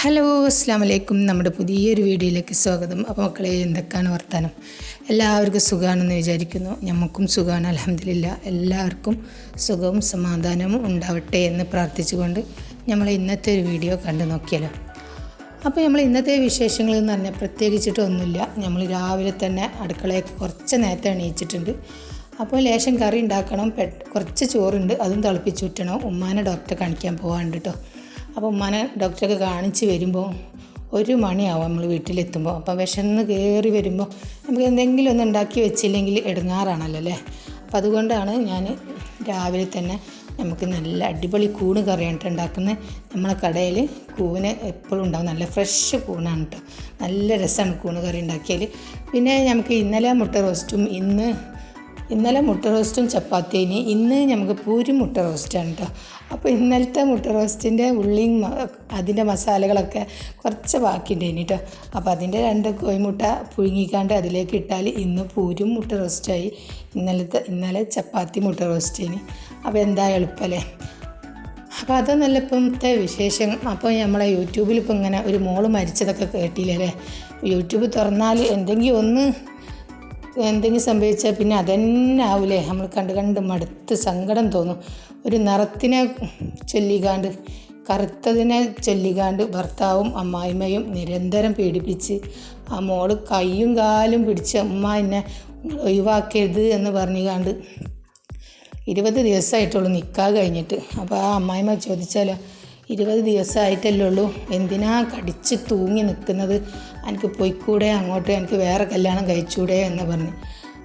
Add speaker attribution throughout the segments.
Speaker 1: Hello അസ്സാം വലൈക്കും നമ്മുടെ പുതിയൊരു വീഡിയോയിലേക്ക് സ്വാഗതം. അപ്പോൾ മക്കളെ എന്തൊക്കെയാണ് വർത്താനം? എല്ലാവർക്കും സുഖമാണെന്ന് വിചാരിക്കുന്നു. ഞമ്മക്കും സുഖമാണ് അലഹമില്ല എല്ലാവർക്കും സുഖവും സമാധാനവും ഉണ്ടാവട്ടെ എന്ന് പ്രാർത്ഥിച്ചുകൊണ്ട് നമ്മൾ ഇന്നത്തെ ഒരു വീഡിയോ കണ്ടു നോക്കിയാലോ? അപ്പോൾ നമ്മൾ ഇന്നത്തെ വിശേഷങ്ങൾ എന്ന് പറഞ്ഞാൽ പ്രത്യേകിച്ചിട്ടൊന്നുമില്ല. നമ്മൾ രാവിലെ തന്നെ അടുക്കളയൊക്കെ കുറച്ച് നേരത്തെ എണീച്ചിട്ടുണ്ട്. അപ്പോൾ ലേശം കറി ഉണ്ടാക്കണം. പെ കുറച്ച് ചോറുണ്ട്. അതും തിളപ്പിച്ചു വിട്ടണം ഉമ്മാനെ ഡോക്ടറെ കാണിക്കാൻ പോകാണ്ട് കേട്ടോ അപ്പോൾ ഉമ്മാനെ ഡോക്ടറൊക്കെ കാണിച്ച് വരുമ്പോൾ ഒരു മണിയാവും നമ്മൾ വീട്ടിലെത്തുമ്പോൾ അപ്പോൾ വിശന്ന് കയറി വരുമ്പോൾ നമുക്ക് എന്തെങ്കിലും ഒന്ന് ഉണ്ടാക്കി വെച്ചില്ലെങ്കിൽ എടുങ്ങാറാണല്ലോ അല്ലേ? അപ്പോൾ അതുകൊണ്ടാണ് ഞാൻ രാവിലെ തന്നെ നമുക്ക് നല്ല അടിപൊളി കൂണ് കറിയാണ് കേട്ടോ ഉണ്ടാക്കുന്നത്. നമ്മളെ കടയിൽ കൂന് എപ്പോഴും ഉണ്ടാവും. നല്ല ഫ്രഷ് കൂണാണ് കേട്ടോ. നല്ല രസമാണ് കൂണ് കറി ഉണ്ടാക്കിയാൽ പിന്നെ നമുക്ക് ഇന്നലെ മുട്ട റോസ്റ്റും ഇന്ന് ഇന്നലെ മുട്ട റോസ്റ്റും ചപ്പാത്തിയും ഇന്ന് നമുക്ക് പൂരി മുട്ട റോസ്റ്റാണ് കേട്ടോ അപ്പോൾ ഇന്നലത്തെ മുട്ട റോസ്റ്റിന്റെ ഉള്ളിയും അതിന്റെ മസാലകളൊക്കെ കുറച്ച് ബാക്കിയുണ്ടായിന് കേട്ടോ അപ്പോൾ അതിന്റെ രണ്ട് കോഴിമുട്ട പുഴുങ്ങിക്കാണ്ട് അതിലേക്ക് ഇട്ടാൽ ഇന്ന് പൂരും മുട്ട റോസ്റ്റായി. ഇന്നലത്തെ ഇന്നലെ ചപ്പാത്തി മുട്ട റോസ്റ്റിന് അപ്പോൾ എന്താ എളുപ്പമല്ലേ അപ്പോൾ അതൊന്നല്ല ഇപ്പോഴത്തെ വിശേഷം. അപ്പോൾ നമ്മളെ യൂട്യൂബിൽ ഇപ്പോൾ ഇങ്ങനെ ഒരു മോൾ മരിച്ചതൊക്കെ കേട്ടില്ലേ യൂട്യൂബ് തുറന്നാൽ എന്തെങ്കിലും ഒന്ന് എന്തെങ്കിലും സംഭവിച്ചാൽ പിന്നെ അതന്നെ ആവൂലേ നമ്മൾ കണ്ട് കണ്ട് മടുത്ത് സങ്കടം തോന്നും. ഒരു നിറത്തിനെ ചൊല്ലിക്കാണ്ട് കറുത്തതിനെ ചൊല്ലിക്കാണ്ട് ഭർത്താവും അമ്മായിമ്മയും നിരന്തരം പീഡിപ്പിച്ച് ആ മോൾ കൈയും കാലും പിടിച്ച് അമ്മ എന്നെ ഒഴിവാക്കരുത് എന്ന് പറഞ്ഞുകാണ്ട് ഇരുപത് ദിവസമായിട്ടുള്ളൂ നിൽക്കാൻ കഴിഞ്ഞിട്ട്. അപ്പോൾ ആ അമ്മായിമ്മ ചോദിച്ചാലോ ഇരുപത് ദിവസമായിട്ടല്ലേ ഉള്ളൂ. എന്തിനാ കടിച്ച് തൂങ്ങി നിൽക്കുന്നത്? എനിക്ക് പോയിക്കൂടെ അങ്ങോട്ട് എനിക്ക് വേറെ കല്യാണം കഴിച്ചൂടെ എന്ന് പറഞ്ഞ്.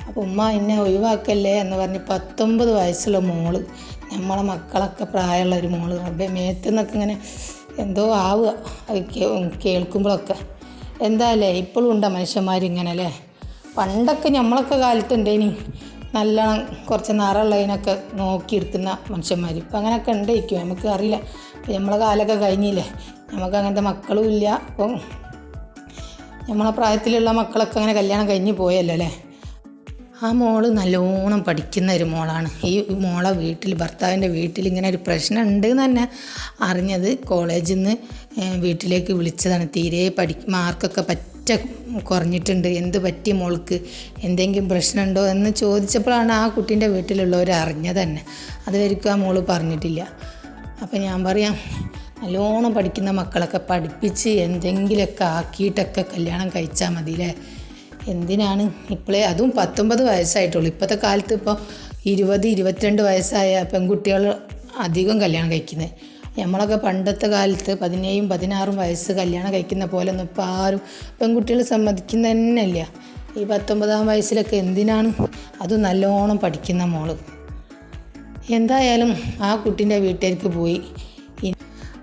Speaker 1: അപ്പോൾ ഉമ്മ എന്നെ ഒഴിവാക്കല്ലേ എന്ന് പറഞ്ഞ് പത്തൊമ്പത് വയസ്സുള്ള മോൾ നമ്മളെ മക്കളൊക്കെ പ്രായമുള്ള ഒരു മോൾ റബ്ബെ മേത്ത് നിന്നൊക്കെ ഇങ്ങനെ എന്തോ ആവുക. അത് കേൾക്കുമ്പോഴൊക്കെ. എന്താല്ലേ ഇപ്പോഴും ഉണ്ടോ മനുഷ്യന്മാരിങ്ങനെ അല്ലേ പണ്ടൊക്കെ നമ്മളൊക്കെ കാലത്തുണ്ടേനി നല്ലോണം കുറച്ച് നിറമുള്ളതിനൊക്കെ നോക്കിയെടുക്കുന്ന മനുഷ്യന്മാർ ഇപ്പം അങ്ങനെയൊക്കെ ഉണ്ടായിരിക്കും നമുക്ക് അറിയില്ല ഇപ്പം നമ്മളെ കാലൊക്കെ കഴിഞ്ഞില്ലേ? നമുക്ക് അങ്ങനത്തെ മക്കളും ഇല്ല. അപ്പം നമ്മളെ പ്രായത്തിലുള്ള മക്കളൊക്കെ അങ്ങനെ കല്യാണം കഴിഞ്ഞ് പോയല്ലോ അല്ലേ? ആ മോൾ നല്ലോണം പഠിക്കുന്ന ഒരു മോളാണ്. ഈ മോളെ വീട്ടിൽ ഭർത്താവിന്റെ വീട്ടിൽ ഇങ്ങനെ ഒരു പ്രശ്നം ഉണ്ട് എന്ന് തന്നെ അറിഞ്ഞത് കോളേജിൽ നിന്ന് വീട്ടിലേക്ക് വിളിച്ചതാണ്. തീരെ പഠി മാർക്കൊക്കെ പറ്റ കുറഞ്ഞിട്ടുണ്ട്. എന്ത് പറ്റി മോൾക്ക്? എന്തെങ്കിലും പ്രശ്നമുണ്ടോ എന്ന് ചോദിച്ചപ്പോഴാണ് ആ കുട്ടീന്റെ വീട്ടിലുള്ളവർ അറിഞ്ഞത് തന്നെ. അതുവരിക്കും ആ മോൾ പറഞ്ഞിട്ടില്ല. അപ്പം ഞാൻ പറയാം നല്ലോണം പഠിക്കുന്ന മക്കളൊക്കെ പഠിപ്പിച്ച് എന്തെങ്കിലുമൊക്കെ ആക്കിയിട്ടൊക്കെ കല്യാണം കഴിച്ചാൽ മതി അല്ലേ എന്തിനാണ് ഇപ്പോഴേ അതും പത്തൊമ്പത് വയസ്സായിട്ടുള്ളൂ. ഇപ്പോഴത്തെ കാലത്ത് ഇപ്പോൾ ഇരുപത് ഇരുപത്തിരണ്ട് വയസ്സായ പെൺകുട്ടികൾ അധികം കല്യാണം കഴിക്കുന്നത് നമ്മളൊക്കെ പണ്ടത്തെ കാലത്ത് പതിനേഴും പതിനാറും വയസ്സ് കല്യാണം കഴിക്കുന്ന പോലെ ഒന്നും ഇപ്പോൾ ആരും പെൺകുട്ടികൾ സമ്മതിക്കുന്ന തന്നെയല്ല ഈ പത്തൊമ്പതാം വയസ്സിലൊക്കെ എന്തിനാണ്? അതും നല്ലോണം പഠിക്കുന്ന മോൾ. എന്തായാലും ആ കുട്ടീന്റെ വീട്ടിലേക്ക് പോയി.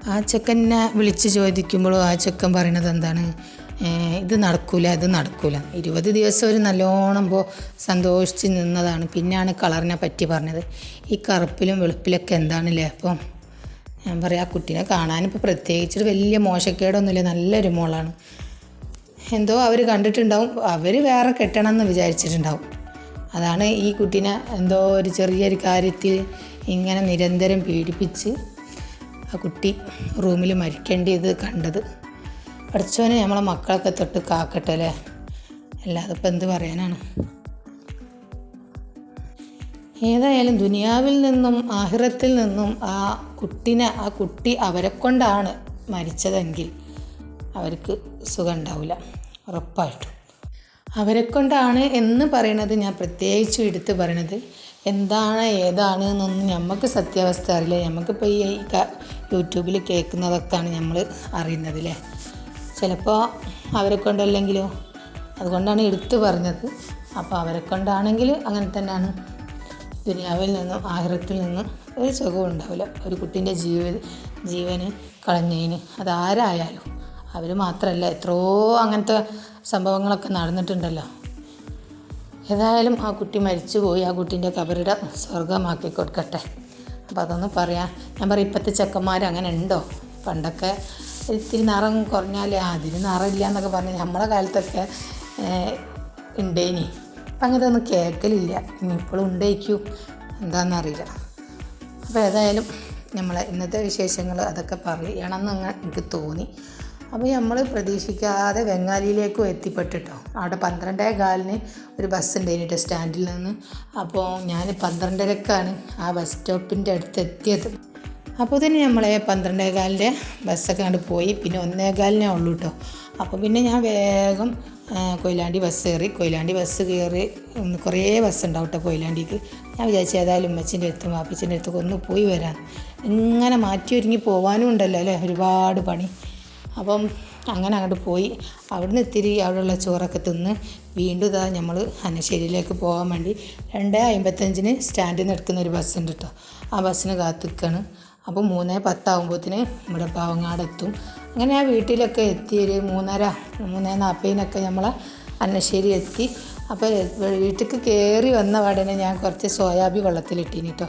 Speaker 1: ആ ചെക്കനെ വിളിച്ച് ചോദിക്കുമ്പോഴും ആ ചെക്കൻ പറയണത് എന്താണ്? ഇത് നടക്കൂല ഇത് നടക്കൂല. ഇരുപത് ദിവസം ഒരു നല്ലോണം പോ സന്തോഷിച്ച് നിന്നതാണ്. പിന്നെയാണ് കളറിനെ പറ്റി പറഞ്ഞത്. ഈ കറുപ്പിലും വെളുപ്പിലൊക്കെ എന്താണ് ലേപ്പം ഞാൻ പറയാം ആ കുട്ടീനെ കാണാനിപ്പോൾ പ്രത്യേകിച്ചൊരു വലിയ മോശക്കേടൊന്നുമില്ല നല്ലൊരു മോളാണ്. എന്തോ അവർ കണ്ടിട്ടുണ്ടാവും അവർ വേറെ കെട്ടണം എന്ന് വിചാരിച്ചിട്ടുണ്ടാവും. അതാണ് ഈ കുട്ടീനെ എന്തോ ഒരു ചെറിയൊരു കാര്യത്തിൽ ഇങ്ങനെ നിരന്തരം പീഡിപ്പിച്ച് ആ കുട്ടി റൂമിൽ മരിക്കേണ്ടിയത് കണ്ടത്. പഠിച്ചവനെ നമ്മളെ മക്കളൊക്കെ തൊട്ട് കാക്കട്ടെ അല്ലേ? അല്ലാതെ ഇപ്പം എന്ത് പറയാനാണ്? ഏതായാലും ദുനിയാവിൽ നിന്നും ആഹിറത്തിൽ നിന്നും ആ കുട്ടിനെ ആ കുട്ടി അവരെ കൊണ്ടാണ് മരിച്ചതെങ്കിൽ അവർക്ക് സുഖം ഉണ്ടാവില്ല. ഉറപ്പായിട്ടും. അവരെ കൊണ്ടാണ് എന്ന് പറയണത് ഞാൻ പ്രത്യേകിച്ചും എടുത്ത് പറയണത്. എന്താണ് ഏതാണ് എന്നൊന്നും നമുക്ക് സത്യാവസ്ഥ അറിയില്ല. നമുക്കിപ്പോൾ ഈ യൂട്യൂബിൽ കേൾക്കുന്നതൊക്കെയാണ് നമ്മൾ അറിയുന്നത് അല്ലേ ചിലപ്പോൾ അവരെ കൊണ്ടല്ലെങ്കിലോ അതുകൊണ്ടാണ് എടുത്തു പറഞ്ഞത്. അപ്പോൾ അവരെ കൊണ്ടാണെങ്കിൽ അങ്ങനെ തന്നെയാണ്. ദുനിയാവിൽ നിന്നും ആഹൃത്തിൽ നിന്നും ഒരു സുഖവും ഉണ്ടാവില്ല. ഒരു കുട്ടീന്റെ ജീവ ജീവന് കളഞ്ഞതിന്. അതാരായാലും. അവർ മാത്രമല്ല എത്രയോ അങ്ങനത്തെ സംഭവങ്ങളൊക്കെ നടന്നിട്ടുണ്ടല്ലോ. ഏതായാലും ആ കുട്ടി മരിച്ചുപോയി. ആ കുട്ടീന്റെ കബറിട സ്വർഗമാക്കി കൊടുക്കട്ടെ. അപ്പോൾ അതൊന്ന് പറയാം. ഞാൻ പറയും ഇപ്പോഴത്തെ ചെക്കന്മാർ അങ്ങനെ ഉണ്ടോ? പണ്ടൊക്കെ ഇത്തിരി നിറം കുറഞ്ഞാൽ അതിന് നിറമില്ല എന്നൊക്കെ പറഞ്ഞ് നമ്മളെ കാലത്തൊക്കെ ഉണ്ടേനി അപ്പം അങ്ങനത്തെ ഒന്നും കേൾക്കലില്ല ഇനി ഇപ്പോഴും ഉണ്ടേക്കൂ എന്താണെന്നറിയില്ല അപ്പോൾ ഏതായാലും നമ്മളെ ഇന്നത്തെ വിശേഷങ്ങൾ അതൊക്കെ പറയണമെന്ന് എനിക്ക് തോന്നി. അപ്പോൾ നമ്മൾ പ്രതീക്ഷിക്കാതെ വെങ്ങാലിയിലേക്കും എത്തിപ്പെട്ടിട്ടോ. അവിടെ പന്ത്രണ്ടേ കാലിന് ഒരു ബസ് ഉണ്ടായിരുന്നു സ്റ്റാൻഡിൽ നിന്ന്. അപ്പോൾ ഞാൻ പന്ത്രണ്ടരക്കാണ് ആ ബസ് സ്റ്റോപ്പിന്റെ അടുത്ത് എത്തിയത്. അപ്പോൾ തന്നെ നമ്മളെ പന്ത്രണ്ടേ കാലിന്റെ ബസ്സൊക്കെ കണ്ട് പോയി. പിന്നെ ഒന്നേ കാലിനേ ഉള്ളൂ കേട്ടോ അപ്പോൾ പിന്നെ ഞാൻ വേഗം കൊയിലാണ്ടി ബസ് കയറി. കൊയിലാണ്ടി ബസ് കയറി കുറേ ബസ് ഉണ്ടാവും കേട്ടോ കൊയിലാണ്ടിക്ക്. ഞാൻ വിചാരിച്ചു ഏതായാലും ഉമ്മച്ചിന്റെ അടുത്തും വാപ്പച്ചിന്റെ അടുത്തൊക്കെ ഒന്ന് പോയി വരാം. ഇങ്ങനെ മാറ്റി ഒരുങ്ങി പോകാനും ഉണ്ടല്ലോ അല്ലേ? ഒരുപാട് പണി. അപ്പം അങ്ങനെ അങ്ങോട്ട് പോയി. അവിടുന്ന് ഇത്തിരി അവിടെയുള്ള ചോറൊക്കെ തിന്ന് വീണ്ടും ഇതാ നമ്മൾ അന്നശ്ശേരിയിലേക്ക് പോകാൻ വേണ്ടി രണ്ട് അമ്പത്തഞ്ചിന് സ്റ്റാൻഡിൽ നിന്ന് എടുക്കുന്ന ഒരു ബസ്സുണ്ട് കേട്ടോ ആ ബസ്സിന് കാത്തിക്കാണ്. അപ്പോൾ മൂന്ന് പത്താകുമ്പോഴത്തിന് ഇവിടെ പാവങ്ങാടെത്തും. അങ്ങനെ ആ വീട്ടിലൊക്കെ എത്തി ഒരു മൂന്നര മൂന്നേ നാൽപ്പതിനൊക്കെ നമ്മൾ അന്നശ്ശേരി എത്തി. അപ്പോൾ വീട്ടിലേക്ക് കയറി വന്ന പാടനെ ഞാൻ കുറച്ച് സോയാബി വെള്ളത്തിലിട്ടീനി കേട്ടോ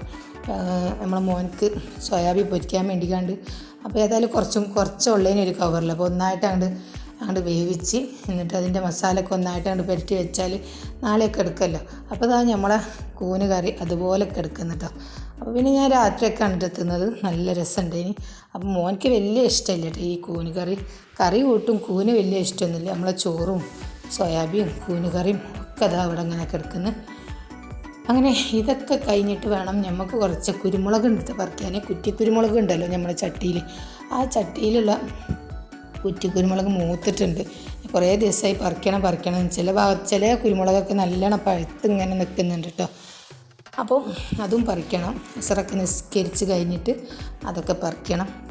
Speaker 1: നമ്മളെ മോനക്ക് സോയാബി പൊരിക്കാൻ വേണ്ടിക്കാണ്ട് അപ്പോൾ ഏതായാലും കുറച്ചും കുറച്ച് ഉള്ളതിന് ഒരു കവറിൽ അപ്പോൾ ഒന്നായിട്ട് അങ്ങോട്ട് അങ്ങോട്ട് വേവിച്ച് എന്നിട്ട് അതിന്റെ മസാലയൊക്കെ ഒന്നായിട്ട് അങ്ങോട്ട് പുരട്ടി വെച്ചാൽ നാളെയൊക്കെ എടുക്കുമല്ലോ അപ്പോൾ അതാണ് നമ്മളെ കൂന് കറി അതുപോലെ എടുക്കുന്നു കേട്ടോ അപ്പോൾ പിന്നെ ഞാൻ രാത്രിയൊക്കെ കണ്ടിട്ട് എത്തുന്നത് നല്ല രസമുണ്ട് ഇനി. അപ്പോൾ മോനിക്ക് വലിയ ഇഷ്ടമില്ല കേട്ടോ ഈ കൂന് കറി. കറി കൂട്ടും കൂന് വലിയ ഇഷ്ടമൊന്നുമില്ല നമ്മളെ ചോറും സോയാബിയും കൂന് കറിയും ഒക്കെ അതാ അവിടെ അങ്ങനെയൊക്കെ കിടക്കുന്നു. അങ്ങനെ ഇതൊക്കെ കഴിഞ്ഞിട്ട് വേണം നമുക്ക് കുറച്ച് കുരുമുളക് എടുത്ത് പറിക്കാൻ കുറ്റി കുരുമുളക് ഉണ്ടല്ലോ നമ്മുടെ ചട്ടിയിൽ ആ ചട്ടിയിലുള്ള കുറ്റി കുരുമുളക് മൂത്തിട്ടുണ്ട്. കുറേ ദിവസമായി പറിക്കണം പറിക്കണം. ചില ഭാഗ ചില കുരുമുളകൊക്കെ നല്ലോണം പഴുത്ത് ഇങ്ങനെ നിൽക്കുന്നുണ്ട് കേട്ടോ അപ്പോൾ അതും പറിക്കണം. ഇസറൊക്കെ നിസ്കരിച്ച് കഴിഞ്ഞിട്ട് അതൊക്കെ പറിക്കണം.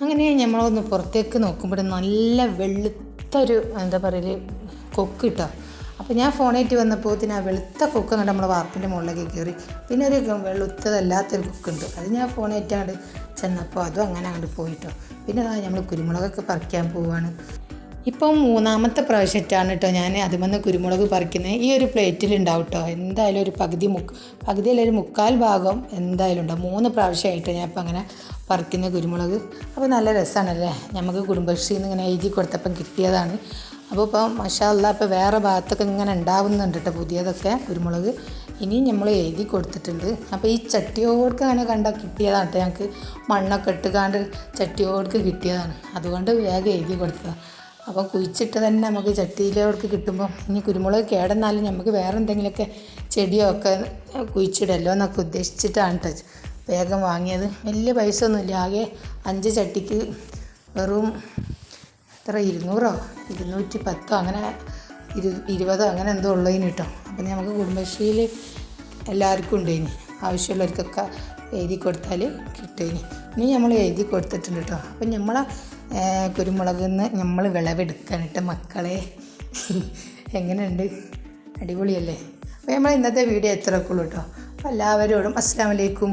Speaker 1: അങ്ങനെ നമ്മളൊന്ന് പുറത്തേക്ക് നോക്കുമ്പോൾ നല്ല വെളുത്തൊരു എന്താ പറയൽ കൊക്ക് കിട്ടുക. അപ്പോൾ ഞാൻ ഫോണേറ്റ് വന്നപ്പോൾ ആ വെളുത്ത കൊക്ക് കണ്ട് നമ്മളെ വാർപ്പിന്റെ മുകളിലേക്ക് കയറി പിന്നെ ഒരു വെളുത്തതല്ലാത്തൊരു കൊക്കുണ്ട്. അത് ഞാൻ ഫോണേറ്റാണ്ട് ചെന്നപ്പോൾ അതും അങ്ങനെ അങ്ങോട്ട് പോയിട്ടോ. പിന്നെ നമ്മൾ കുരുമുളകൊക്കെ പറിക്കാൻ പോവാണ്. ഇപ്പം മൂന്നാമത്തെ പ്രാവശ്യമായിട്ടാണ് കേട്ടോ ഞാൻ അതിമന്ന് കുരുമുളക് പറിക്കുന്നത്. ഈ ഒരു പ്ലേറ്റിൽ ഉണ്ടാവും കേട്ടോ എന്തായാലും ഒരു പകുതി മുക്ക് പകുതിയിലൊരു മുക്കാൽ ഭാഗം എന്തായാലും ഉണ്ടാവും. മൂന്ന് പ്രാവശ്യമായിട്ട് ഞാൻ ഇപ്പം അങ്ങനെ പറിക്കുന്ന കുരുമുളക്. അപ്പോൾ നല്ല രസമാണല്ലേ? നമുക്ക് കുടുംബശ്രീയിൽ നിന്ന് ഇങ്ങനെ എഴുതി കൊടുത്തപ്പം കിട്ടിയതാണ്. അപ്പോൾ ഇപ്പം മഷാല്ല ഇപ്പോൾ വേറെ ഭാഗത്തൊക്കെ ഇങ്ങനെ ഉണ്ടാവുന്നുണ്ട് കേട്ടോ പുതിയതൊക്കെ കുരുമുളക്. ഇനിയും നമ്മൾ എഴുതി കൊടുത്തിട്ടുണ്ട്. അപ്പോൾ ഈ ചട്ടിയോർക്ക് അങ്ങനെ കണ്ടാൽ കിട്ടിയതാണ് കേട്ടോ ഞങ്ങൾക്ക്. മണ്ണൊക്കെ ഇട്ടുകാണ്ട് ചട്ടിയോർക്ക് കിട്ടിയതാണ്. അതുകൊണ്ട് വേഗം എഴുതി കൊടുത്തതാണ്. അപ്പോൾ കുഴിച്ചിട്ട് തന്നെ നമുക്ക് ചട്ടിയിലോട്ട് കിട്ടുമ്പോൾ ഇനി കുരുമുളക് കേടെന്നാലും നമുക്ക് വേറെ എന്തെങ്കിലുമൊക്കെ ചെടിയോ ഒക്കെ കുഴിച്ചിടല്ലോ എന്നൊക്കെ ഉദ്ദേശിച്ചിട്ടാണ് കേട്ടോ വേഗം വാങ്ങിയത്. വലിയ പൈസ ഒന്നുമില്ല ആകെ അഞ്ച് ചട്ടിക്ക് വെറും എത്ര? ഇരുന്നൂറോ? ഇരുന്നൂറ്റി പത്തോ അങ്ങനെ ഇരു ഇരുപതോ? അങ്ങനെ എന്തോ ഉള്ളതിന് കിട്ടും അപ്പം നമുക്ക് കുടുംബശ്രീയിൽ എല്ലാവർക്കും ഉണ്ട് ഇനി ആവശ്യമുള്ളവർക്കൊക്കെ എഴുതി കൊടുത്താൽ കിട്ടും ഇനി നമ്മൾ എഴുതി കൊടുത്തിട്ടുണ്ട് കേട്ടോ അപ്പം നമ്മളെ കുരുമുളകിൽ നിന്ന് നമ്മൾ വിളവെടുക്കാൻ കേട്ടോ മക്കളെ. എങ്ങനെയുണ്ട്? അടിപൊളിയല്ലേ? അപ്പോൾ നമ്മൾ ഇന്നത്തെ വീഡിയോ എത്രയൊക്കെ ഉള്ളൂ കേട്ടോ അപ്പോൾ എല്ലാവരോടും അസ്സാം വലൈക്കും